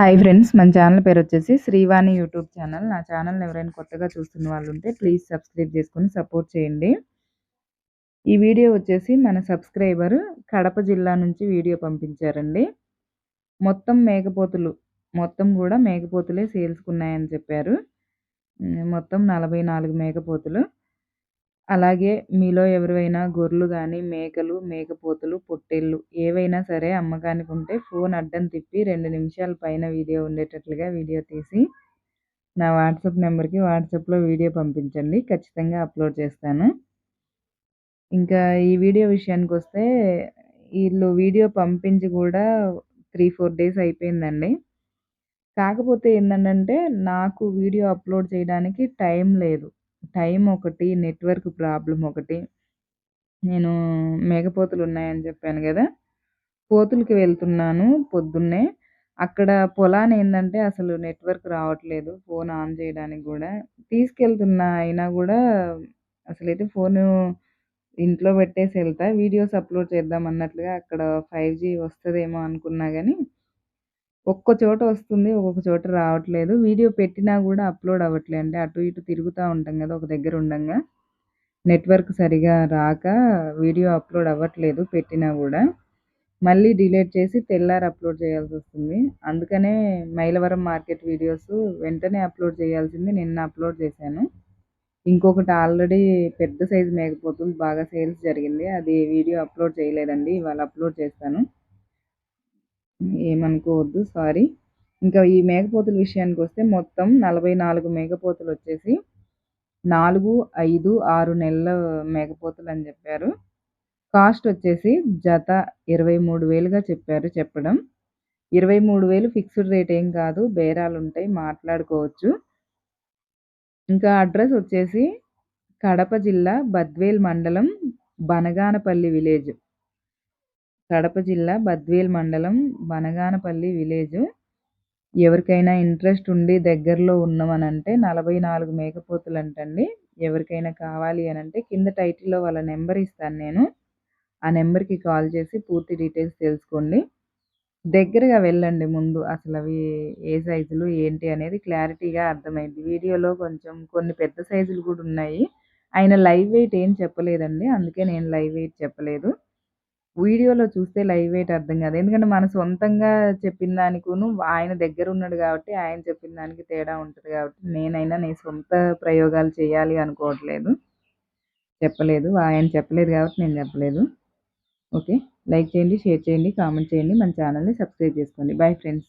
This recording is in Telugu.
హాయ్ ఫ్రెండ్స్ మన ఛానల్ పేరు వచ్చేసి శ్రీవాణి యూట్యూబ్ ఛానల్ నా ఛానల్ని ఎవరైనా కొత్తగా చూస్తున్న వాళ్ళు ఉంటే ప్లీజ్ సబ్స్క్రైబ్ చేసుకొని సపోర్ట్ చేయండి. ఈ వీడియో వచ్చేసి మన సబ్స్క్రైబర్ కడప జిల్లా నుంచి వీడియో పంపించారండి. మొత్తం మేకపోతులు మొత్తం కూడా మేకపోతులే సేల్స్కున్నాయని చెప్పారు. మొత్తం నలభై నాలుగు మేకపోతులు. అలాగే మీలో ఎవరివైనా గొర్రెలు కానీ మేకలు మేకపోతులు పొట్టేళ్ళు ఏవైనా సరే అమ్మకానికి ఉంటే ఫోన్ అడ్డం తిప్పి రెండు నిమిషాల పైన వీడియో ఉండేటట్లుగా వీడియో తీసి నా వాట్సాప్ నెంబర్కి వాట్సాప్లో వీడియో పంపించండి. ఖచ్చితంగా అప్లోడ్ చేస్తాను. ఇంకా ఈ వీడియో విషయానికి వస్తే వీళ్ళు వీడియో పంపించి కూడా త్రీ ఫోర్ డేస్ అయిపోయిందండి. కాకపోతే ఏంటంటే నాకు వీడియో అప్లోడ్ చేయడానికి టైం లేదు. టైం ఒకటి నెట్వర్క్ ప్రాబ్లం ఒకటి. నేను మేకపోతులు ఉన్నాయని చెప్పాను కదా! పోతులకి వెళ్తున్నాను పొద్దున్నే. అక్కడ పొలాన్ని ఏంటంటే అసలు నెట్వర్క్ రావట్లేదు ఫోన్ ఆన్ చేయడానికి కూడా. తీసుకెళ్తున్నా అయినా కూడా అసలైతే ఫోను ఇంట్లో పెట్టేసి వెళ్తా వీడియోస్ అప్లోడ్ చేద్దాం అన్నట్లుగా అక్కడ ఫైవ్ జీ వస్తుందేమో అనుకున్నా కానీ ఒక్క చోట వస్తుంది ఒక్కొక్క చోట రావట్లేదు. వీడియో పెట్టినా కూడా అప్లోడ్ అవ్వట్లేదు అంటే అటు ఇటు తిరుగుతూ ఉంటాం కదా ఒక దగ్గర ఉండంగా. నెట్వర్క్ సరిగా రాక వీడియో అప్లోడ్ అవ్వట్లేదు పెట్టినా కూడా. మళ్ళీ డిలీట్ చేసి తెల్లారి అప్లోడ్ చేయాల్సి వస్తుంది. అందుకనే మైలవరం మార్కెట్ వీడియోస్ వెంటనే అప్లోడ్ చేయాల్సింది నిన్న అప్లోడ్ చేశాను. ఇంకొకటి ఆల్రెడీ పెద్ద సైజు మేకపోతులు బాగా సేల్స్ జరిగింది. అది వీడియో అప్లోడ్ చేయలేదండి. ఇవాళ అప్లోడ్ చేస్తాను. ఏమనుకోవద్దు సారీ. ఇంకా ఈ మేకపోతుల విషయానికి వస్తే మొత్తం నలభై నాలుగు మేకపోతులు వచ్చేసి నాలుగు ఐదు ఆరు నెలల మేకపోతులు అని చెప్పారు. కాస్ట్ వచ్చేసి జత ఇరవై మూడు వేలుగా చెప్పారు చెప్పడం. ఇరవై మూడు వేలు ఫిక్స్డ్ రేట్ ఏం కాదు బేరాలు ఉంటాయి మాట్లాడుకోవచ్చు. ఇంకా అడ్రస్ వచ్చేసి కడప జిల్లా బద్వేల్ మండలం బనగానపల్లి విలేజ్. కడప జిల్లా బద్వేల్ మండలం బనగానపల్లి విలేజ్. ఎవరికైనా ఇంట్రెస్ట్ ఉండి దగ్గరలో ఉన్నామనంటే నలభై నాలుగు మేకపోతులు అంటండి ఎవరికైనా కావాలి అని అంటే కింద టైటిల్లో వాళ్ళ నెంబర్ ఇస్తాను నేను. ఆ నెంబర్కి కాల్ చేసి పూర్తి డీటెయిల్స్ తెలుసుకోండి. దగ్గరగా వెళ్ళండి ముందు అసలు అవి ఏ సైజులు ఏంటి అనేది క్లారిటీగా అర్థమైంది. వీడియోలో కొంచెం కొన్ని పెద్ద సైజులు కూడా ఉన్నాయి. ఆయన లైవ్ వెయిట్ ఏం చెప్పలేదండి. అందుకే నేను లైవ్ వెయిట్ చెప్పలేదు. వీడియోలో చూస్తే లైవ్ వెయిట్ అర్థం కాదు. ఎందుకంటే మన సొంతంగా చెప్పిన దానికును ఆయన దగ్గర ఉన్నాడు కాబట్టి ఆయన చెప్పిన దానికి తేడా ఉంటుంది కాబట్టి నేనైనా నేను సొంత ప్రయోగాలు చేయాలి అనుకోవట్లేదు. చెప్పలేదు. ఆయన చెప్పలేదు కాబట్టి నేను చెప్పలేదు. ఓకే? లైక్ చేయండి షేర్ చేయండి కామెంట్ చేయండి. మన ఛానల్ని సబ్స్క్రైబ్ చేసుకోండి. Bye friends.